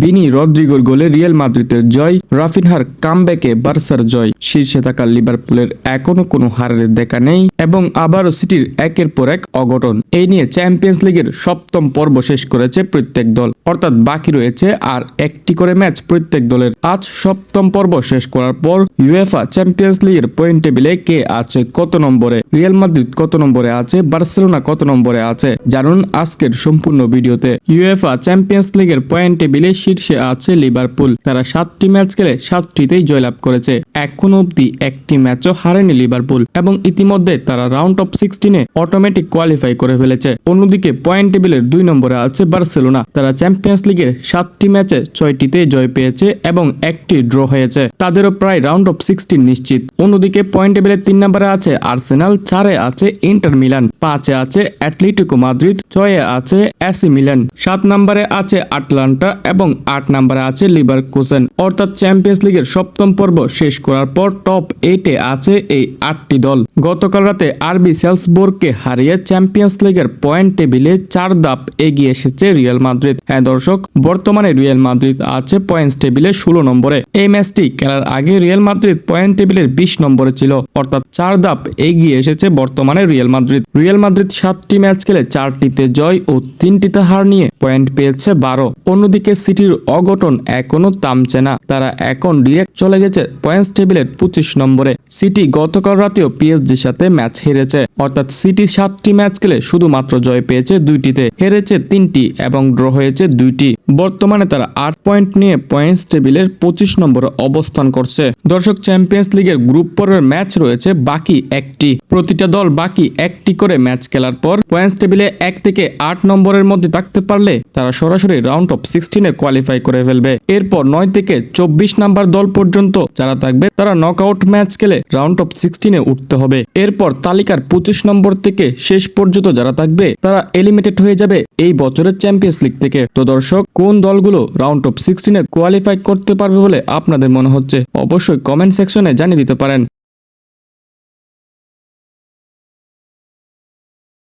বিনি রদ্রিগোর গোলে রিয়াল মাদ্রিদের জয়, রাফিনহার কামব্যাকে বার্সার জয়। শীর্ষে থাকা লিভারপুলের এখনও কোনো হারের দেখা নেই এবং আবারও সিটির একের পর এক অঘটন। এই নিয়ে চ্যাম্পিয়ন্স লিগের সপ্তম পর্ব শেষ করেছে প্রত্যেক দল। অর্থাৎ বাকি রয়েছে আর একটি করে ম্যাচ প্রত্যেক দলের। আজ সপ্তম পর্ব শেষ করার পর ইউএফা চ্যাম্পিয়ন্স লিগের পয়েন্ট টেবিলে কে আছে কত নম্বরে? রিয়াল মাদ্রিদ কত নম্বরে আছে? বার্সেলোনা কত নম্বরে আছে? জানুন আজকের সম্পূর্ণ ভিডিওতে। ইউএফা চ্যাম্পিয়ন্স লিগের পয়েন্ট টেবিলে শীর্ষে আছে লিভারপুল। তারা সাতটি ম্যাচ খেলে সাতটিতেই জয়লাভ করেছে। এখনও অব্দি একটি ম্যাচও হারেনি লিভারপুল এবং ইতিমধ্যে তারা রাউন্ড অফ সিক্সটিনে অটোমেটিক কোয়ালিফাই করে ফেলেছে। অন্যদিকে পয়েন্ট টেবিলের দুই নম্বরে আছে বার্সেলোনা। তারা চ্যাম্পিয়ন্স লিগের সাতটি ম্যাচে ছয়টিতে জয় পেয়েছে এবং একটি ড্র হয়েছে। তাদেরও প্রায় রাউন্ড অফ সিক্সটিন নিশ্চিত। অন্যদিকে পয়েন্ট টেবিলের তিন নম্বরে আছে আর্সেনাল, চারে আছে ইন্টার মিলান, পাঁচে আছে অ্যাটলেটিকো মাদ্রিদ, ছয়ে আছে এসি মিলান। সাত নম্বরে আছে আটলান্টা এবং আট নম্বরে আছে লিভার কুসেন অর্থাৎ চ্যাম্পিয়ন্স লিগের সপ্তম পর্ব শেষ করার পর টপ এইটে আছে এই আটটি দল। গতকাল রাতে আরবি সেলসবোর্গকে হারিয়ে চ্যাম্পিয়ন্স লিগের পয়েন্ট টেবিলে চার ধাপ এগিয়ে এসেছে রিয়াল মাদ্রিদ। হ্যাঁ দর্শক, বর্তমানে রিয়াল মাদ্রিদ আছে পয়েন্টস টেবিলে ষোলো নম্বরে। এই ম্যাচটি খেলার আগে রিয়াল মাদ্রিদ পয়েন্ট টেবিলের বিশ নম্বরে ছিল। অর্থাৎ চার ধাপ এগিয়ে এসেছে বর্তমানে রিয়াল মাদ্রিদ। রিয়াল মাদ্রিদ সাতটি ম্যাচ খেলে চারটিতে জয় ও তিনটিতে হার নিয়ে পয়েন্ট পেয়েছে বারো। অন্যদিকে সিটির অঘটন এখনও থামছে না। তারা এখন ডিরেক্ট চলে গেছে পয়েন্টস টেবিলের পঁচিশ নম্বরে। সিটি গতকাল রাতেও পিএসজির সাথে ম্যাচ হেরেছে। অর্থাৎ সিটি সাতটি ম্যাচ খেলে শুধুমাত্র জয় পেয়েছে দুইটিতে। হেরেছে তিনটি এবং ড্র হয়েছে দুইটি। বর্তমানে তারা আট পয়েন্ট নিয়ে পয়েন্টস টেবিলের পঁচিশ নম্বরে অবস্থান করছে। দর্শক চ্যাম্পিয়ন্স লিগের গ্রুপ পর্বের ম্যাচ রয়েছে বাকি একটি। প্রতিটা দল বাকি একটি করে ম্যাচ খেলার পর পয়েন্টস টেবিলে এক থেকে আট নম্বরের মধ্যে থাকতে পারলে তারা সরাসরি রাউন্ড অফ সিক্সটিনে কোয়ালিফাই করে ফেলবে। এরপর নয় থেকে চব্বিশ নাম্বার দল পর্যন্ত যারা থাকবে, তারা নক আউট ম্যাচ খেলে রাউন্ড অফ সিক্সটিনে উঠতে হবে। এরপর তালিকার পঁচিশ নম্বর থেকে শেষ পর্যন্ত যারা থাকবে, তারা এলিমিটেড হয়ে যাবে এই বছরের চ্যাম্পিয়ন্স লিগ থেকে। তো দর্শক, কোন দলগুলো রাউন্ড অফ সিক্সটিনে কোয়ালিফাই করতে পারবে বলে আপনাদের মনে হচ্ছে? অবশ্যই কমেন্ট সেকশনে জানিয়ে দিতে পারেন।